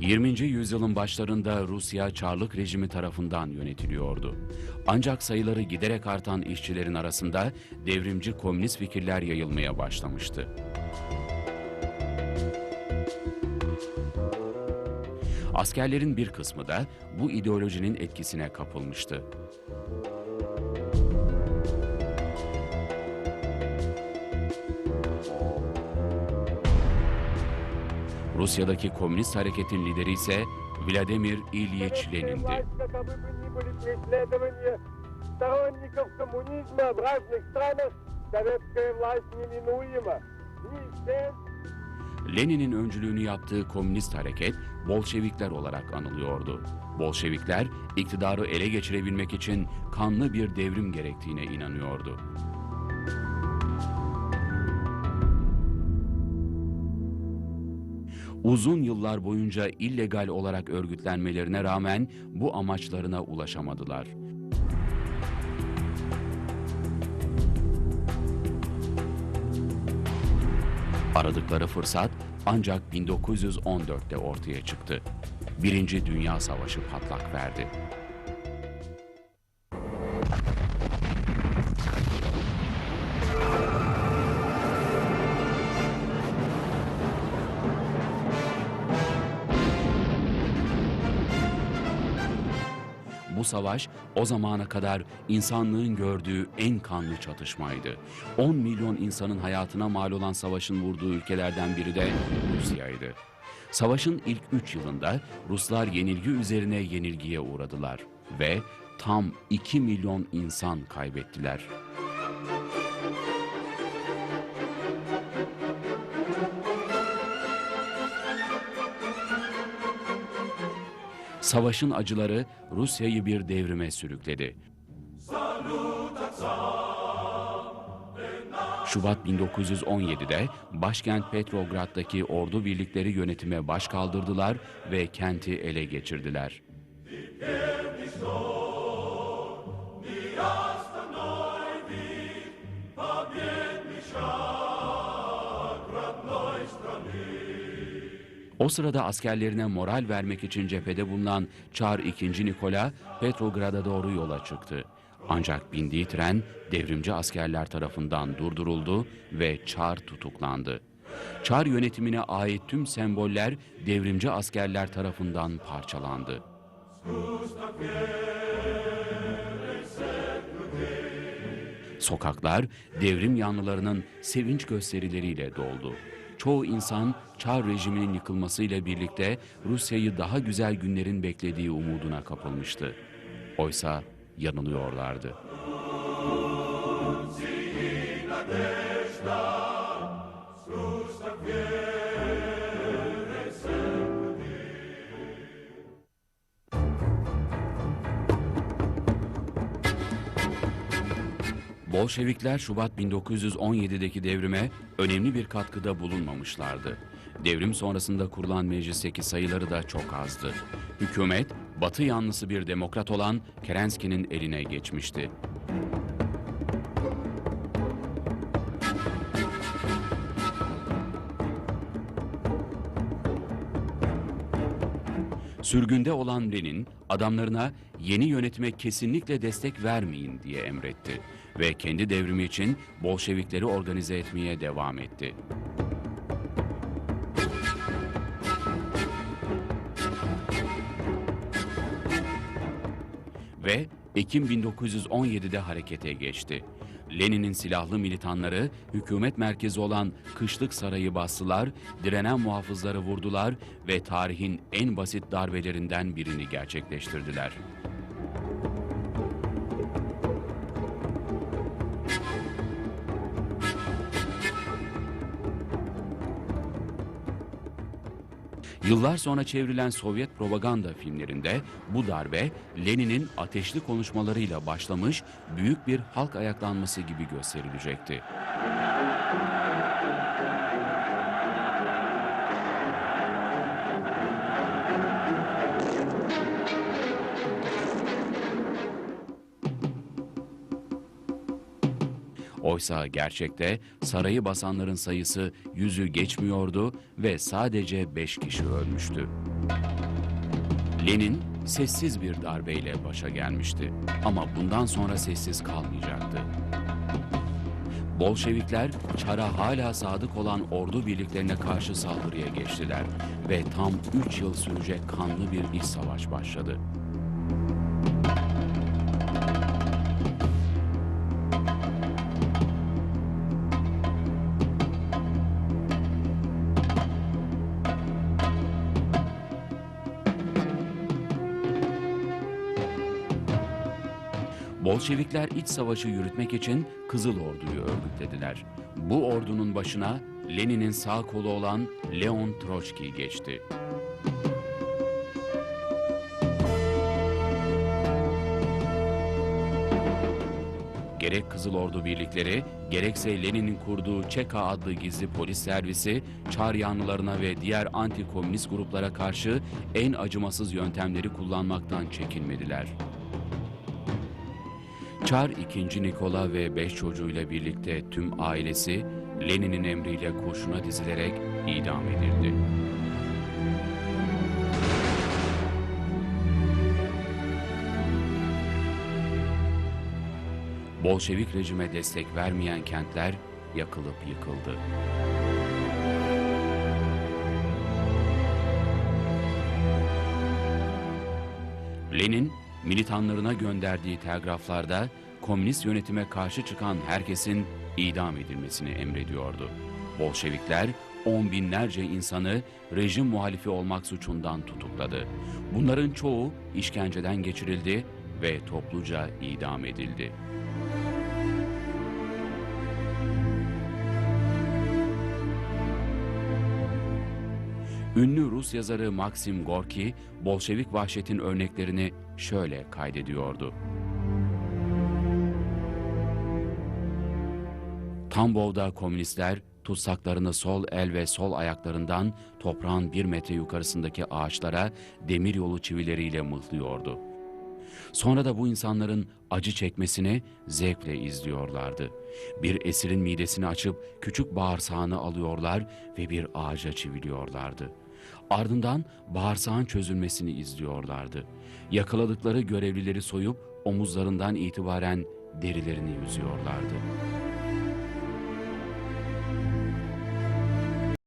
20. yüzyılın başlarında Rusya Çarlık rejimi tarafından yönetiliyordu. Ancak sayıları giderek artan işçilerin arasında devrimci komünist fikirler yayılmaya başlamıştı. Askerlerin bir kısmı da bu ideolojinin etkisine kapılmıştı. Rusya'daki komünist hareketin lideri ise Vladimir İlyich Lenin'di. Lenin'in öncülüğünü yaptığı komünist hareket Bolşevikler olarak anılıyordu. Bolşevikler iktidarı ele geçirebilmek için kanlı bir devrim gerektiğine inanıyordu. Uzun yıllar boyunca illegal olarak örgütlenmelerine rağmen bu amaçlarına ulaşamadılar. Aradıkları fırsat ancak 1914'te ortaya çıktı. Birinci Dünya Savaşı patlak verdi. Bu savaş o zamana kadar insanlığın gördüğü en kanlı çatışmaydı. 10 milyon insanın hayatına mal olan savaşın vurduğu ülkelerden biri de Rusya'ydı. Savaşın ilk 3 yılında Ruslar yenilgi üzerine yenilgiye uğradılar ve tam 2 milyon insan kaybettiler. Savaşın acıları Rusya'yı bir devrime sürükledi. Şubat 1917'de başkent Petrograd'daki ordu birlikleri yönetime baş kaldırdılar ve kenti ele geçirdiler. O sırada askerlerine moral vermek için cephede bulunan Çar II. Nikola Petrograd'a doğru yola çıktı. Ancak bindiği tren devrimci askerler tarafından durduruldu ve Çar tutuklandı. Çar yönetimine ait tüm semboller devrimci askerler tarafından parçalandı. Sokaklar devrim yanlılarının sevinç gösterileriyle doldu. Çoğu insan Çar rejiminin yıkılmasıyla birlikte Rusya'yı daha güzel günlerin beklediği umuduna kapılmıştı. Oysa yanılıyorlardı. Bolşevikler Şubat 1917'deki devrime önemli bir katkıda bulunmamışlardı. Devrim sonrasında kurulan meclisteki sayıları da çok azdı. Hükümet, Batı yanlısı bir demokrat olan Kerenski'nin eline geçmişti. Sürgünde olan Lenin, adamlarına yeni yönetime kesinlikle destek vermeyin diye emretti ve kendi devrimi için Bolşevikleri organize etmeye devam etti. Ve Ekim 1917'de harekete geçti. Lenin'in silahlı militanları hükümet merkezi olan Kışlık Sarayı bastılar, direnen muhafızları vurdular ve tarihin en basit darbelerinden birini gerçekleştirdiler. Yıllar sonra çevrilen Sovyet propaganda filmlerinde bu darbe Lenin'in ateşli konuşmalarıyla başlamış büyük bir halk ayaklanması gibi gösterilecekti. Oysa gerçekte sarayı basanların sayısı yüzü geçmiyordu ve sadece beş kişi ölmüştü. Lenin sessiz bir darbeyle başa gelmişti ama bundan sonra sessiz kalmayacaktı. Bolşevikler Çar'a hala sadık olan ordu birliklerine karşı saldırıya geçtiler ve tam 3 yıl sürecek kanlı bir iç savaş başladı. Bolşevikler iç savaşı yürütmek için Kızıl Ordu'yu örgütlediler. Bu ordunun başına Lenin'in sağ kolu olan Leon Troçki geçti. Gerek Kızıl Ordu birlikleri, gerekse Lenin'in kurduğu Çeka adlı gizli polis servisi, Çar yanlılarına ve diğer anti-komünist gruplara karşı en acımasız yöntemleri kullanmaktan çekinmediler. Çar 2. Nikola ve 5 çocuğuyla birlikte tüm ailesi Lenin'in emriyle kurşuna dizilerek idam edildi. Bolşevik rejime destek vermeyen kentler yakılıp yıkıldı. Lenin, militanlarına gönderdiği telgraflarda komünist yönetime karşı çıkan herkesin idam edilmesini emrediyordu. Bolşevikler on binlerce insanı rejim muhalifi olmak suçundan tutukladı. Bunların çoğu işkenceden geçirildi ve topluca idam edildi. Ünlü Rus yazarı Maxim Gorki, Bolşevik vahşetin örneklerini şöyle kaydediyordu. Tambov'da komünistler tutsaklarını sol el ve sol ayaklarından toprağın bir metre yukarısındaki ağaçlara demir yolu çivileriyle mıhlıyordu. Sonra da bu insanların acı çekmesini zevkle izliyorlardı. Bir esirin midesini açıp küçük bağırsağını alıyorlar ve bir ağaca çiviliyorlardı. Ardından bağırsağın çözülmesini izliyorlardı. Yakaladıkları görevlileri soyup omuzlarından itibaren derilerini yüzüyorlardı.